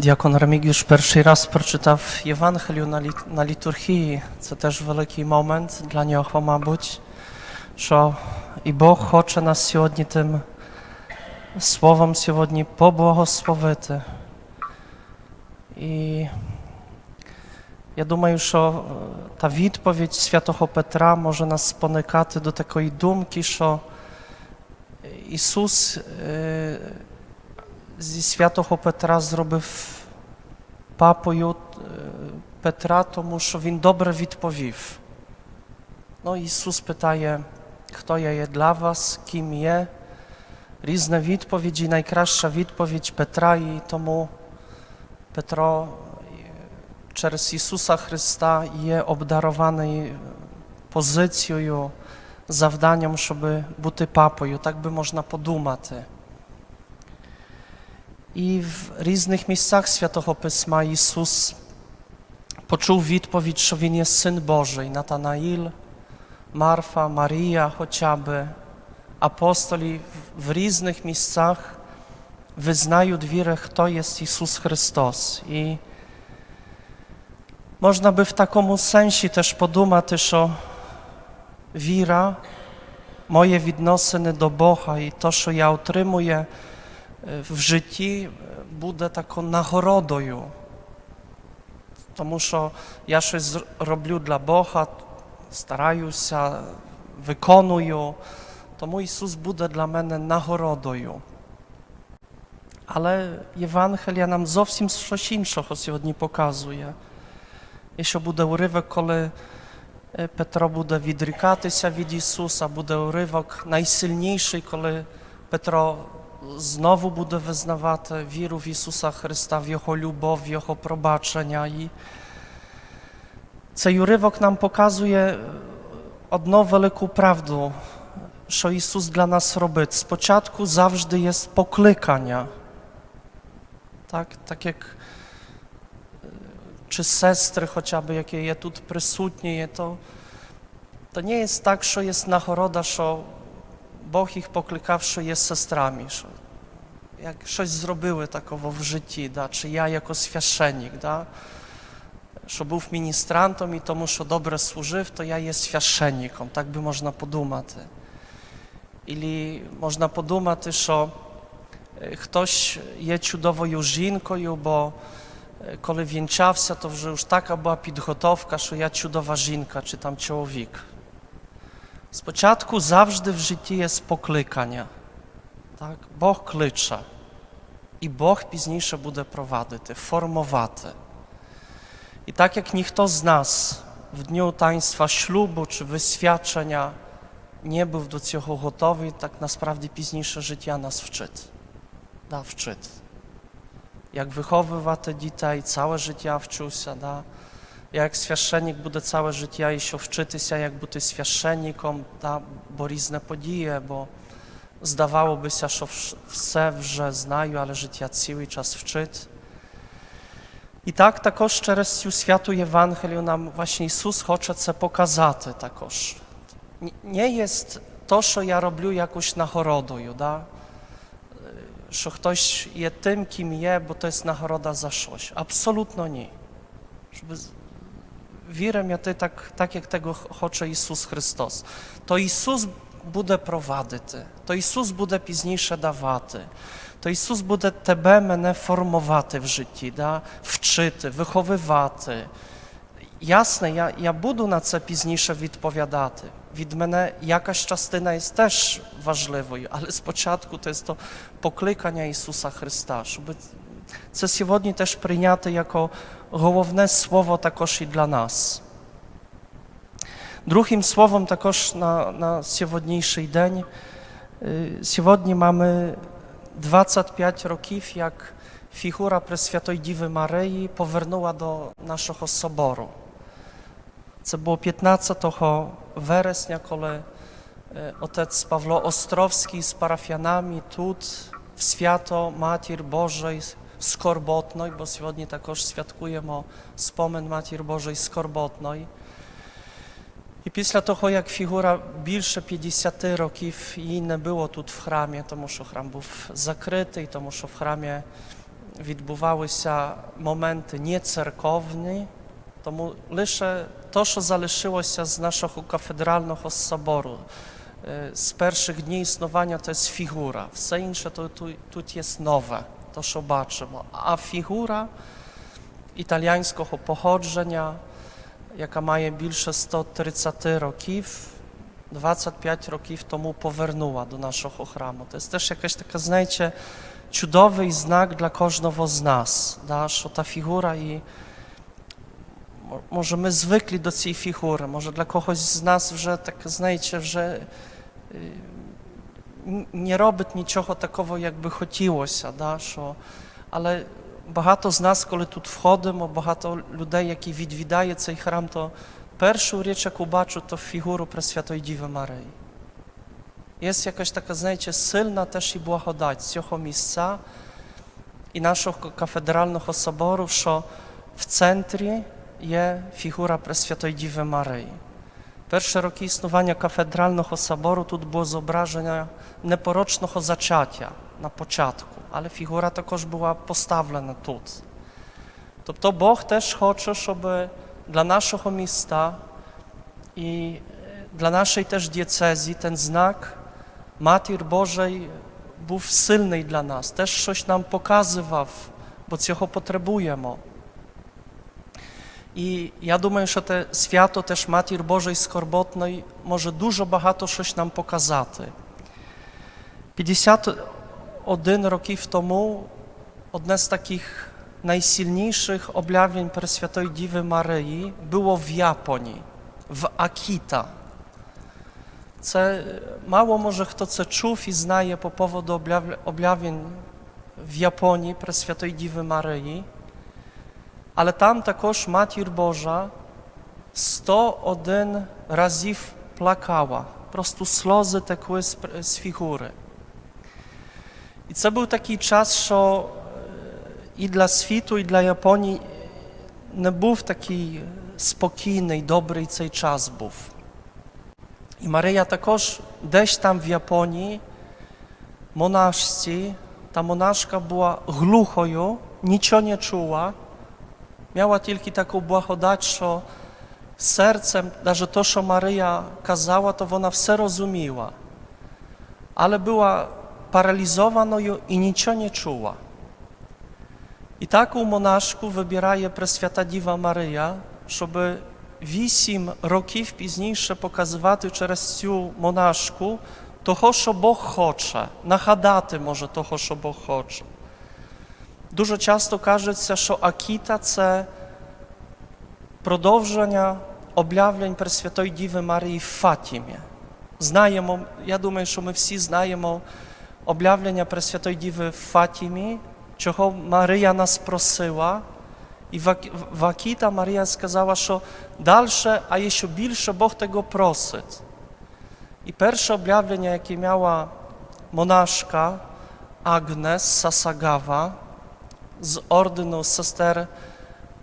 Diakon Remigiusz pierwszy raz przeczyta w Ewangelii na, lit liturgii, co też wielki moment dla niego ma być, że i Bóg chce nas dzisiaj tym słowem dzisiaj pobłogosławić. I ja już o ta odpowiedź świętego Petra może nas spotykać do takiej dumki, że Jezus y, z świętego Petra zrobił папою Петра, тому що він добре відповів. No Jezus pytaje, kto ja je dla was, kim je. Różne відповіді, найкраща відповідь Петра, і тому Петро через Ісуса Христа є обдарований pozycją, завданням, щоб бути папою. Так би можна подумати. I w różnych miejscach Świętego Pisma Jezus poczuł odpowiedź, że Syn Boży. Natanail, Marfa, Maria chociażby, apostoli w różnych miejscach wyznają wierę, kto jest Jezus Chrystus. I można by w takim sensie też podumać o wira, moje widnosyny do Boga i to, co ja otrzymuję, в житті е, буде такою нагородою. Тому що я щось роблю для Бога, стараюся, виконую, тому Ісус буде для мене нагородою. Але Євангелія нам зовсім щось іншого сьогодні показує. І що буде уривок, коли е, Петро буде відрікатися від Ісуса, буде уривок найсильніший, коли Петро znowu budę wyznawate wiru w Jezusa Chrysta, wiocho lubowi, wiocho i cejurywok nam pokazuje od leku prawdę, że Jezus dla nas robi. Z początku zawsze jest poklikania. Tak, tak jak czy sestry chociażby, jakie je tu prysutnie, to, to nie jest tak, że jest na choroda, że Bóg ich poklikawszy jest sestrami, jak coś zrobiły takowo w życiu, da, czy ja jako świaszenik, da, że był ministrantom i to muszę dobre służyć, to ja jest świaszenikom, tak by można podumać. Ili można podumać, że e, ktoś jest cudowo już żinkoju, bo e, kiedy wieńczał się, to już taka była podgotowka, że ja cudowa żinka, czy tam człowiek. Z Spoczatku zawsze w życiu jest poklikanie. Tak? Boch klicze. I Bóg później będzie prowadzić, formowate. I tak jak nikt z nas w dniu taństwa ślubu czy wyświadczenia nie był do tego gotowy, tak naprawdę późniejsze życie nas wczyt. Da, wczyt. Jak wychowywać te dzieci, całe życie wczuł się, da. Ja jak świeszczenik będę całe życie jeszcze się się, jak być świeszczenikom, ta bo różne podzieje, bo zdawałoby się, że wse wrze znaju, ale życia cały czas wczyt. I tak tako przez tę światu Ewangelię nam właśnie Jezus chce to pokazać takoż. Nie jest to, co ja robię jakoś na horodoju, da? Że ktoś je tym, kim je, bo to jest nagroda za coś. Absolutnie nie. Żeby, wierę ja ty tak, tak, jak tego chocze Jezus Chrystos. To Jezus bude prowadzić, to Jezus bude późniejsze dawaty. To Jezus bude tebe mnie formować w życiu, da? wczyty, wychowywać. Jasne, ja, ja budu na to późniejsze odpowiadać. Wid mnie jakaś czastyna jest też ważliwa, ale z początku to jest to poklikania Jezusa Chrystusa, żeby to się też przyjęte jako główne słowo takoż i dla nas. Drugim słowem takoż na, na dzisiejszy dzień, dzisiaj y, mamy 25 roków, jak figura Preswiatoj Dziwy Maryi powrnęła do naszego soboru. To było 15 września, kiedy otec Pawlo Ostrowski z parafianami tut w Święto Matir Bożej skorbotnoj, bo siłodnie takoż świadkujemy o spomen Matir Bożej skorbotnoj. I pisla to jak figura bilsze 50 roki i inne było tu w chramie, to muszę chram był zakryty i to muszę w chramie widbywały się momenty niecerkowni, to mu to, co zaleszyło się z naszego katedralnego soboru y, z pierwszych dni istnowania to jest figura. Wszystko inne to tu, jest nowe to zobaczymy. A figura italiańskiego pochodzenia, jaka ma більше 130 років, 25 років temu powernuła do naszego храму. To jest też jakaś taka, znajcie, cudowy znak dla każdego z nas. да, o ta figura i Może my zwykli do tej figury, może dla kogoś z nas, że tak znajdzie, że y, не робить нічого такого, як би хотілося. Да, що... Але багато з нас, коли тут входимо, багато людей, які відвідає цей храм, то першу річ, яку бачу, то фігуру Пресвятої Діви Марії. Є якась така, знаєте, сильна теж і благодать цього місця і нашого кафедрального собору, що в центрі є фігура Пресвятої Діви Марії. Pierwsze roki istnienia katedralnego soboru tu było zobrażenie neporocznego zaczęcia na początku, ale figura także była postawiona tu. To, to Bóg też chce, żeby dla naszego miasta i e, dla naszej też diecezji ten znak Matir Bożej był silny dla nas, też coś nam pokazywał, bo cicho potrzebujemy. І я думаю, що те свято теж Матір Божої Скорботної може дуже багато щось нам показати. 51 років тому одне з таких najsilniejszych objawień Perswiatoj Dziwy Maryi było w Japonii, w Akita. Це мало може хто це чув і знає по поводу об'явлень в Японії Пресвятої Діви Марії але там також Матір Божа 101 разів plakała. Po prostu slozy tekły z, z figury. I co był taki czas, że i dla świtu, i dla Japonii nie no, był taki spokojny i dobry cej czas był. I Maria takoż deś tam w Japonii monaszci, ta monaszka była nic o nie czuła, miała tylko taką błahodać, że sercem, że to, co Maryja kazała, to ona wszystko rozumiała, ale była paralizowana i niczego nie czuła. I taką monaszku wybieraje Preswiata Diva Maryja, żeby 8 roków późniejsze pokazywać przez tę monaszkę to, co Bóg na hadaty może to, co Bóg дуже часто кажеться, що Акіта це продовження об'явлень Пресвятої Діви Марії в Фатімі. Знаємо, я думаю, що ми всі знаємо об'явлення Пресвятої Діви в Фатімі, чого Марія нас просила. І Вакіта Марія сказала, що дальше, а ще більше Бог того просить. І перше об'явлення, яке мала монашка Агнес Сасагава, z ordynu sester,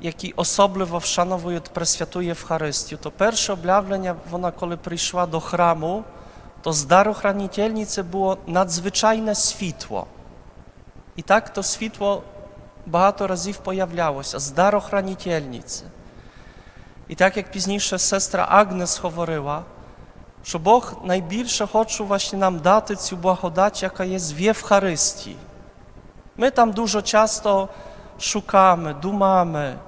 який особливо вшановують, присвятує Євхаристію, то перше об'явлення, вона коли прийшла до храму, то з дару хранітельниці було надзвичайне світло. І так то світло багато разів появлялося з дару хранітельниці. І так як пізніше сестра Агнес говорила, що Бог найбільше хоче нам дати цю благодать, яка є в Євхаристії. My tam dużo ciasto szukamy, dumamy.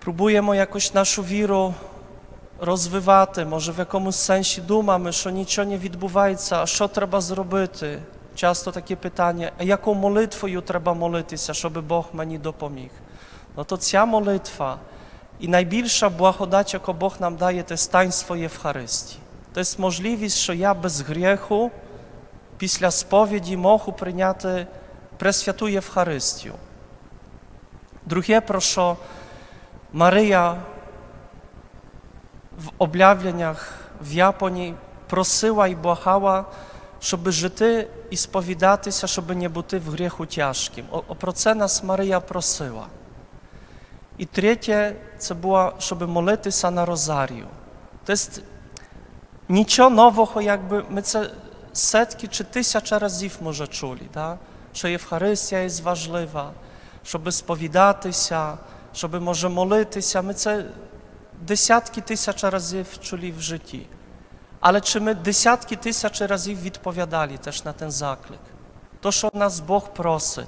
Próbujemy jakoś nasz wirę rozwywać, może w jakimś sensie dumamy, że nic nie odbywa, co trzeba zrobić. ciasto takie pytanie, a jaką modlitwą trzeba modlić, żeby Boch Bóg mi dopomógł? No to ta modlitwa i najbliższa błahodać, jaką Boch nam daje, to jest taństwo Ewcharystii. To jest możliwość, że ja bez grzechu, після сповіді можу прийняти Пресвяту Євхаристію. Друге, про що Марія в обявленнях в Японії просила і благала, щоб жити і сповідатися, щоб не бути в гріху тяжким. О, Про це нас Марія просила. І третє, це було, щоб молитися на Розарію. Тобто нічого нового, якби ми це setki czy tysiące разів może czuli, tak? że Євхаристія jest ważliwa, żeby spowiadać żeby może modlić My це dziesiątki tysięcy razy czuli w życiu. Ale czy my dziesiątki tysięcy razy odpowiadali też na ten zaklik? To, co nas Bóg prosi,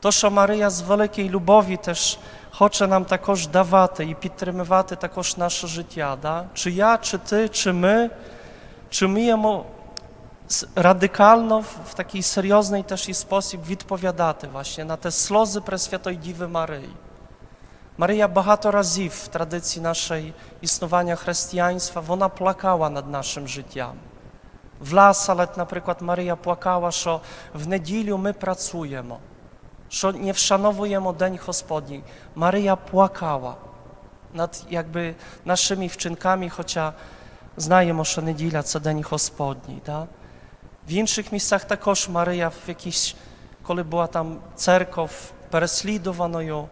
to, co Maryja z wielkiej lubowi też хоче нам також давати і підтримувати також наше життя. Да? Чи я, чи ти, чи ми, чи ми radykalno w takiej serioznej też i sposób відповідати właśnie na te slozy Preswiatoj Dziwy Maryi. Maryja багато разів w tradycji naszej istnienia chrześcijaństwa, ona plakała nad naszym życiem. W lasalet na przykład Maryja płakała, że w niedzielu my pracujemy, że nie wszanowujemy Dzień Gospodni. Maryja płakała nad jakby naszymi wczynkami, chociaż znajemy, що niedziela, co dzień Gospodni, Да? Tak? W innych miejscach także Maryja w jakiś, kiedy była tam cerkow, preslidowano ją.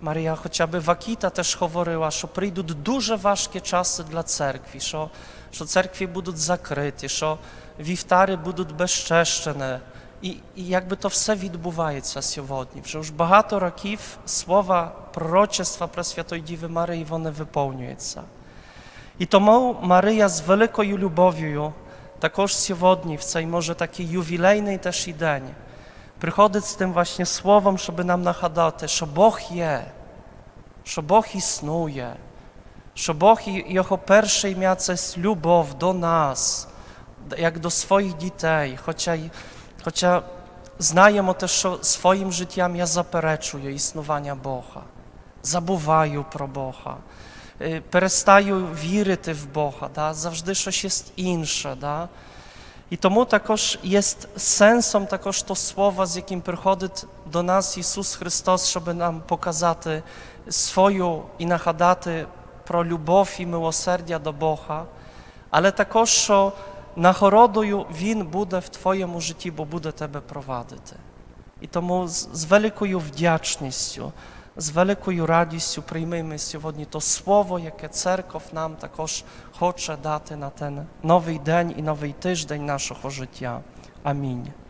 Maryja chociażby wakita też choworyła, że przyjdą duże ważkie czasy dla cerkwi, że, że cerkwie będą zakryte, że wiftary będą bezczeszczone. I, I jakby to wse się sjowodni, że już bardzo rakiw słowa proroctwa Preswiatoj Dziwy Maryi, one I to Maryja z wielką любовью також сьогодні, в цей може такий ювілейний теж і день, приходить з тим właśnie словом, щоб нам нагадати, що Бог є, що Бог існує, що Бог його перше ім'я це любов до нас, як до своїх дітей, хоча хоча знаємо теж, що своїм життям я заперечую існування Бога, забуваю про Бога. Е, перестаю вірити в Бога, да? завжди щось є інше. Да? І тому також є сенсом також то слово, з яким приходить до нас Ісус Христос, щоб нам показати свою і нагадати про любов і милосердя до Бога, але також, що нагородою Він буде в Твоєму житті, бо буде тебе провадити. І тому з великою вдячністю з великою радістю приймемо сьогодні то слово, яке церков нам також хоче дати на ten новий день і новий тиждень нашого життя. Амінь.